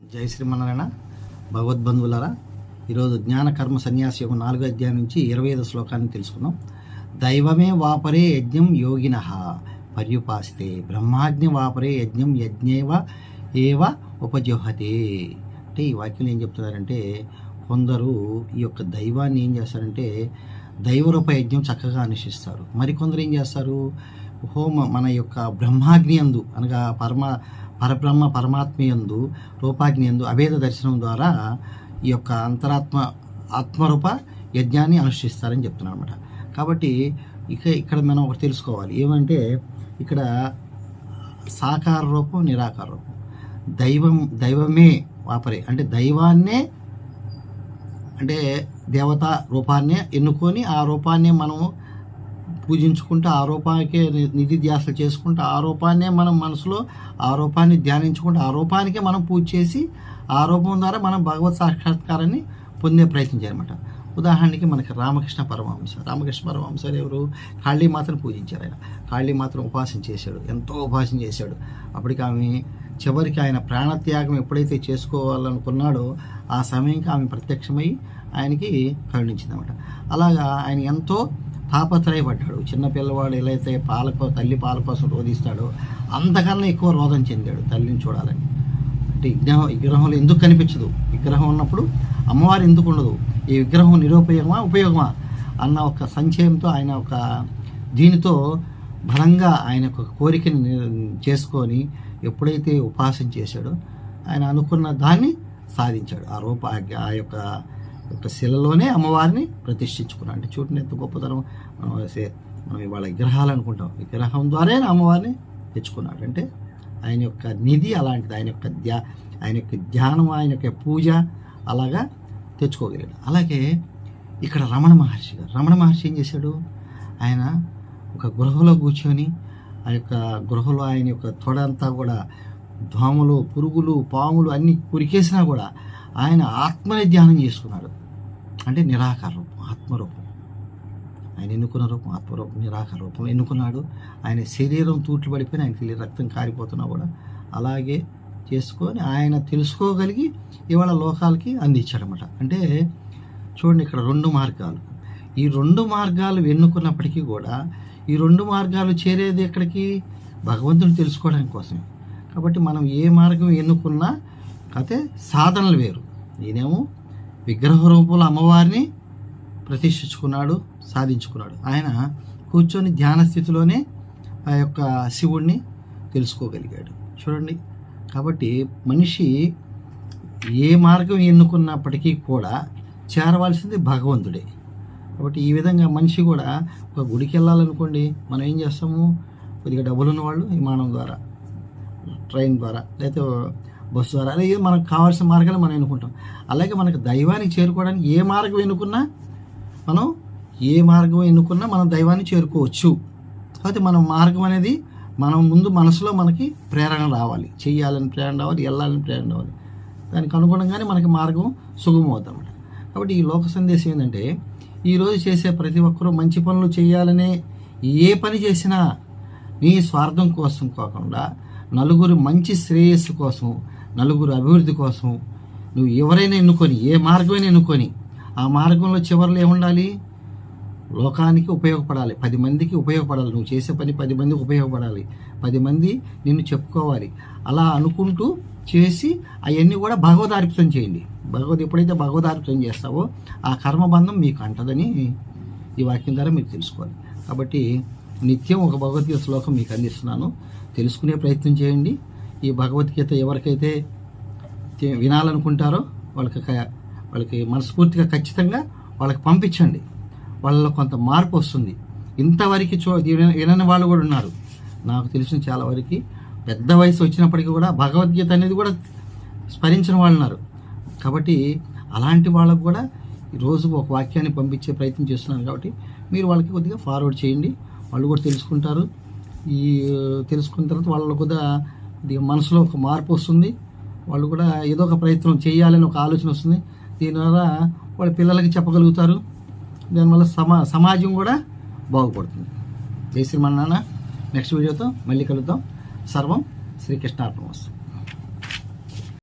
జై శ్రీమన్నారాయణ. భగవద్బంధువులారా ఈరోజు జ్ఞాన కర్మ సన్యాసి యొక్క నాలుగో అధ్యాయం నుంచి ఇరవై ఐదు శ్లోకాన్ని తెలుసుకున్నాం దైవమే వాపరే యజ్ఞం యోగిన పర్యుపాసితే బ్రహ్మాజ్ఞ వాపరే యజ్ఞం యజ్ఞేవ ఏవ ఉపజోహతే. అంటే ఈ వాక్యం ఏం చెప్తున్నారంటే కొందరు ఈ యొక్క దైవాన్ని ఏం చేస్తారంటే దైవరూప యజ్ఞం చక్కగా అనుష్ఠిస్తారు. మరికొందరు ఏం చేస్తారు? హోమ మన యొక్క బ్రహ్మాగ్ని అందు అనగా పరమ పరబ్రహ్మ పరమాత్మయందు రూపాగ్ని యందు అభేద దర్శనం ద్వారా ఈ యొక్క అంతరాత్మ ఆత్మరూప యజ్ఞాన్ని అనుష్ఠిస్తారని చెప్తున్నాను అనమాట కాబట్టి ఇక ఇక్కడ మనం ఒకటి తెలుసుకోవాలి. ఏమంటే ఇక్కడ సాకార రూపం నిరాకార రూపం. దైవం దైవమే వాపరే. అంటే దైవాన్నే అంటే దేవత రూపాన్నే ఎన్నుకొని ఆ రూపాన్నే మనము పూజించుకుంటూ ఆ రూపానికే నిధి ధ్యాసలు చేసుకుంటూ ఆ రూపాన్నే మనం మనసులో ఆ రూపాన్ని ధ్యానించుకుంటూ ఆ రూపానికే మనం పూజ చేసి ఆ రూపం ద్వారా మనం భగవత్ సాక్షాత్కారాన్ని పొందే ప్రయత్నం చేయాలన్నమాట ఉదాహరణకి మనకి రామకృష్ణ పరమహంస రామకృష్ణ పరమహంస ఎవరు? కాళీమాతను పూజించారు ఆయన. కాళీమాతను ఉపాసన చేశాడు. ఎంతో ఉపాసన చేశాడు. అప్పటికి ఆమె చివరికి ఆయన ప్రాణత్యాగం ఎప్పుడైతే చేసుకోవాలనుకున్నాడో ఆ సమయంకి ఆమె ప్రత్యక్షమై ఆయనకి కరుణించిందన్నమాట అలాగా ఆయన ఎంతో తాపత్రయపడ్డాడు. చిన్నపిల్లవాడు ఎలా అయితే పాల తల్లి పాల కోసం రోధిస్తాడో అంతకన్నా ఎక్కువ రోదం చెందాడు తల్లిని చూడాలని. అంటే విగ్రహం విగ్రహంలో ఎందుకు కనిపించదు? విగ్రహం ఉన్నప్పుడు అమ్మవారు ఎందుకు ఉండదు? ఈ విగ్రహం నిరుపయోగమా ఉపయోగమా అన్న ఒక సంచయంతో ఆయన ఒక దీనితో బలంగా ఆయన ఒక కోరికని చేసుకొని ఎప్పుడైతే ఉపాసన చేశాడో ఆయన అనుకున్న దాన్ని సాధించాడు. ఆ రూప ఆ యొక్క యొక్క శిలలోనే అమ్మవారిని ప్రతిష్ఠించుకున్నాం. అంటే చూడండి ఎంత గొప్పతనం. మనం వేసే మనం ఇవాళ విగ్రహాలు అనుకుంటాం. విగ్రహం ద్వారానే అమ్మవారిని తెచ్చుకున్నాడు. అంటే ఆయన యొక్క నిధి అలాంటిది. ఆయన యొక్క ధ్యా ఆయన యొక్క ధ్యానం ఆయన యొక్క పూజ అలాగా తెచ్చుకోగలిగాడు. అలాగే ఇక్కడ రమణ మహర్షి గారు. రమణ మహర్షి ఏం చేశాడు? ఆయన ఒక గృహలో కూర్చొని ఆ యొక్క గృహలో ఆయన యొక్క తొడంతా కూడా దోమలు పురుగులు పాములు అన్నీ కురికేసినా కూడా ఆయన ఆత్మని ధ్యానం చేసుకున్నాడు. అంటే నిరాకార రూపం ఆత్మరూపం ఆయన ఎన్నుకున్న రూపం ఆత్మరూపం నిరాకార రూపం ఎన్నుకున్నాడు. ఆయన శరీరం తూట్లు పడిపోయిన ఆయనకి రక్తం కారిపోతున్నా కూడా అలాగే చేసుకొని ఆయన తెలుసుకోగలిగి ఇవాళ లోకాలకి అందించాడనమాట అంటే చూడండి ఇక్కడ రెండు మార్గాలు. ఈ రెండు మార్గాలు ఎన్నుకున్నప్పటికీ కూడా ఈ రెండు మార్గాలు చేరేది ఎక్కడికి? భగవంతుని తెలుసుకోవడానికి కోసమే. కాబట్టి మనం ఏ మార్గం ఎన్నుకున్నా అయితే సాధనలు వేరు. నేనేమో విగ్రహ రూపంలో అమ్మవారిని ప్రతిష్ఠించుకున్నాడు సాధించుకున్నాడు. ఆయన కూర్చొని ధ్యాన స్థితిలోనే ఆ యొక్క శివుణ్ణి తెలుసుకోగలిగాడు. చూడండి. కాబట్టి మనిషి ఏ మార్గం ఎన్నుకున్నప్పటికీ కూడా చేరవలసింది భగవంతుడే. కాబట్టి ఈ విధంగా మనిషి కూడా ఒక గుడికి వెళ్ళాలనుకోండి మనం ఏం చేస్తాము? కొద్దిగా డబ్బులు ఉన్నవాళ్ళు విమానం ద్వారా ట్రైన్ ద్వారా లేకపోతే బస్సు ద్వారా. అనేది మనకు కావాల్సిన మార్గాలు మనం ఎన్నుకుంటాం. అలాగే మనకు దైవానికి చేరుకోవడానికి ఏ మార్గం ఎన్నుకున్నా మనం ఏ మార్గం ఎన్నుకున్నా మనం దైవాన్ని చేరుకోవచ్చు. కాబట్టి మన మార్గం అనేది మనం ముందు మనసులో మనకి ప్రేరణ రావాలి. చేయాలని ప్రేరణ రావాలి వెళ్ళాలని ప్రేరణ రావాలి. దానికి అనుగుణంగానే మనకి మార్గం సుగమం కాబట్టి ఈ లోక సందేశం ఏంటంటే ఈరోజు చేసే ప్రతి ఒక్కరూ మంచి పనులు చేయాలనే ఏ పని చేసినా నీ స్వార్థం కోసం కాకుండా నలుగురు మంచి శ్రేయస్సు కోసం నలుగురు అభివృద్ధి కోసం నువ్వు ఎవరైనా ఎన్నుకొని ఏ మార్గమైనా ఎన్నుకొని ఆ మార్గంలో చివరిలో ఏముండాలి? లోకానికి ఉపయోగపడాలి. పది మందికి ఉపయోగపడాలి. నువ్వు చేసే పని పది మందికి ఉపయోగపడాలి. పది మంది నిన్ను చెప్పుకోవాలి. అలా అనుకుంటూ చేసి అవన్నీ కూడా భగవదార్పితం చేయండి. భగవద్ ఎప్పుడైతే భగవదార్పితం చేస్తావో ఆ కర్మబంధం మీకు అంటదని ఈ వాక్యం ద్వారా మీరు తెలుసుకోవాలి. కాబట్టి నిత్యం ఒక భగవద్గీత శ్లోకం మీకు అందిస్తున్నాను. తెలుసుకునే ప్రయత్నం చేయండి. ఈ భగవద్గీత ఎవరికైతే వినాలనుకుంటారో వాళ్ళకి క- వాళ్ళకి మనస్ఫూర్తిగా ఖచ్చితంగా వాళ్ళకి పంపించండి. వాళ్ళలో కొంత మార్పు వస్తుంది. ఇంతవరకు చూ వినని వాళ్ళు కూడా ఉన్నారు. నాకు తెలిసిన చాలా వరకు పెద్ద వయసు వచ్చినప్పటికీ కూడా భగవద్గీత అనేది కూడా స్మరించిన వాళ్ళు ఉన్నారు. కాబట్టి అలాంటి వాళ్ళకు కూడా ఈ రోజు ఒక వాక్యాన్ని పంపించే ప్రయత్నం చేస్తున్నాను కాబట్టి మీరు వాళ్ళకి కొద్దిగా ఫార్వర్డ్ చేయండి. వాళ్ళు కూడా తెలుసుకుంటారు. ఈ తెలుసుకున్న తర్వాత వాళ్ళలో కూడా కొద్దిగా మనసులో ఒక మార్పు వస్తుంది. వాళ్ళు కూడా ఏదో ఒక ప్రయత్నం చేయాలని ఒక ఆలోచన వస్తుంది. దీని ద్వారా వాళ్ళ పిల్లలకి చెప్పగలుగుతారు. దానివల్ల సమా సమాజం కూడా బాగుపడుతుంది. జై శ్రీమన్నారాయణ నెక్స్ట్ వీడియోతో మళ్ళీ కలుద్దాం. సర్వం శ్రీకృష్ణార్పణ వస్తుంది